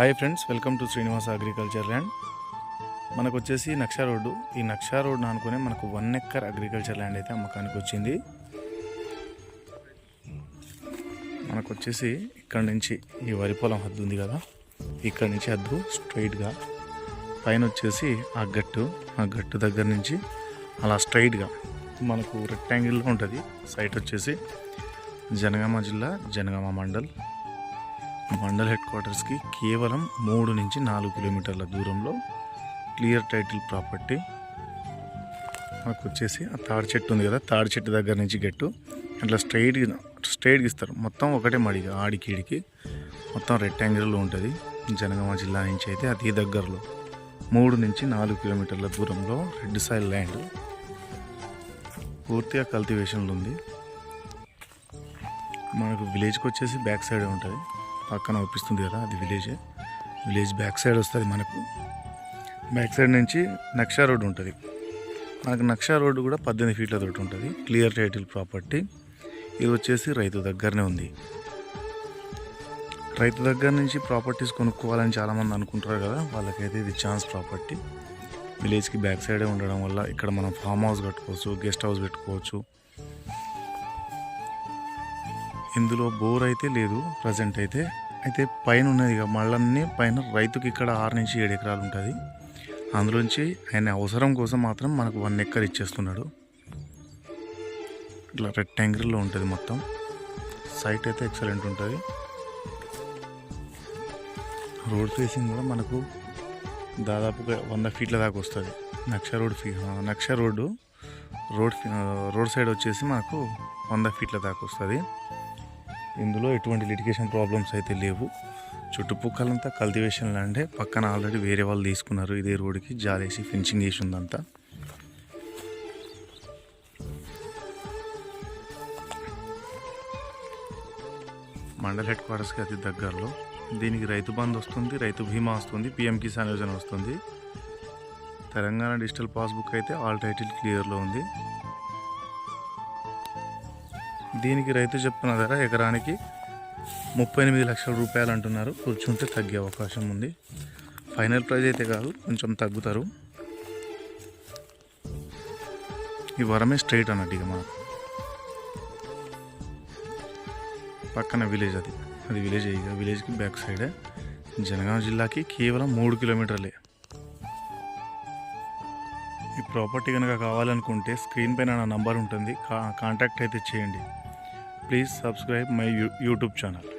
Hi friends welcome to Srinivasa agriculture land మనకు వచ్చేసి నక్షా road. ఈ నక్షా రోడ్డు అనుకునే మనకు వన్ ఎక్కర్ అగ్రికల్చర్ ల్యాండ్ అయితే అమ్మకానికి వచ్చింది మనకు వచ్చేసి ఇక్కడ నుంచి ఈ వరి పొలం హద్దు ఉంది కదా. ఇక్కడ నుంచి హద్దు స్ట్రైట్గా పైన వచ్చేసి ఆ గట్టు ఆ గట్టు దగ్గర నుంచి అలా స్ట్రైట్గా మనకు రెక్టాంగిల్లో ఉంటుంది. సైట్ వచ్చేసి జనగామ జిల్లా జనగామ మండల్. మండల్ హెడ్ క్వార్టర్స్కి కేవలం మూడు నుంచి నాలుగు కిలోమీటర్ల దూరంలో క్లియర్ టైటిల్ ప్రాపర్టీ. మనకు వచ్చేసి ఆ తాడి చెట్టు ఉంది కదా తాడి చెట్టు దగ్గర నుంచి గెట్టు. అట్లా స్ట్రైట్ స్ట్రైట్గా ఇస్తారు. మొత్తం ఒకటే మడిగా ఆడికి మొత్తం రెక్టాంగిల్లో ఉంటుంది. జనగామ జిల్లా నుంచి అయితే అతి దగ్గరలో. మూడు నుంచి నాలుగు కిలోమీటర్ల దూరంలో రెడ్ సాయిల్ ల్యాండ్. పూర్తిగా కల్టివేషన్లో ఉంది. మనకు విలేజ్కి వచ్చేసి బ్యాక్ సైడ్ ఉంటుంది. పక్కన ఒప్పిస్తుంది కదా అది విలేజే. విలేజ్ బ్యాక్ సైడ్ వస్తుంది మనకు. బ్యాక్ సైడ్ నుంచి నక్షా రోడ్ ఉంటుంది. మనకు నక్షా రోడ్డు కూడా పద్దెనిమిది ఫీట్ల తోటి ఉంటుంది. Clear title property. ఇది వచ్చేసి రైతు దగ్గరనే ఉంది. రైతు దగ్గర నుంచి ప్రాపర్టీస్ కొనుక్కోవాలని చాలామంది అనుకుంటారు కదా వాళ్ళకైతే ఇది ఛాన్స్ ప్రాపర్టీ. విలేజ్కి బ్యాక్ సైడే ఉండడం వల్ల ఇక్కడ మనం ఫామ్ హౌస్ కట్టుకోవచ్చు గెస్ట్ హౌస్ పెట్టుకోవచ్చు. ఇందులో బోర్ అయితే లేదు ప్రజెంట్ అయితే. అయితే పైన ఉన్నది ఇక మళ్ళన్నీ పైన రైతుకి ఇక్కడ ఆరు నుంచి ఏడు ఎకరాలు ఉంటుంది. అందులోంచి ఆయన అవసరం కోసం మాత్రం మనకు వన్ ఎక్కర్ ఇచ్చేస్తున్నాడు. ఇట్లా రెక్టాంగిల్లో ఉంటుంది మొత్తం. సైట్ అయితే ఎక్సలెంట్ ఉంటుంది. రోడ్ ఫేసింగ్ కూడా మనకు దాదాపుగా వంద ఫీట్ల దాకా వస్తుంది. నక్ష రోడ్ ఫీ నక్ష రోడ్డు. రోడ్ ఫీ- రోడ్ సైడ్ వచ్చేసి మనకు వంద ఫీట్ల దాకా వస్తుంది. ఇందులో ఎటువంటి లిటిగేషన్ ప్రాబ్లమ్స్ అయితే లేవు. చుట్టుపక్కలంతా కల్టివేషన్ ల్యాండే. పక్కన ఆల్రెడీ వేరే వాళ్ళు తీసుకున్నారు. ఇదే రోడ్డుకి జాలేసి ఫెన్సింగ్ చేసి ఉందంతా. మండల్ హెడ్ క్వార్టర్స్కి అతి దగ్గరలో. దీనికి రైతు బంధు వస్తుంది రైతు బీమా వస్తుంది పిఎం కిసాన్ యోజన వస్తుంది. తెలంగాణ డిజిటల్ పాస్బుక్ అయితే ఆల్ టైటిల్ క్లియర్లో ఉంది. దీనికి రైతు చెప్తున్న ధర ఎకరానికి ముప్పై ఎనిమిది లక్షల రూపాయలు అంటున్నారు. కూర్చుంటే తగ్గే అవకాశం ఉంది. ఫైనల్ ప్రైస్ అయితే కాదు కొంచెం తగ్గుతారు. ఈ వరమే స్ట్రైట్ అన్నట్టు ఇక మనకు పక్కన విలేజ్ అది. అది విలేజ్ ఇక. విలేజ్కి బ్యాక్ సైడే. జనగాం జిల్లాకి కేవలం మూడు కిలోమీటర్లే. ఈ ప్రాపర్టీ కనుక కావాలనుకుంటే స్క్రీన్ పైన నా నంబర్ ఉంటుంది. కా కాంటాక్ట్ అయితే చేయండి. Please subscribe my YouTube channel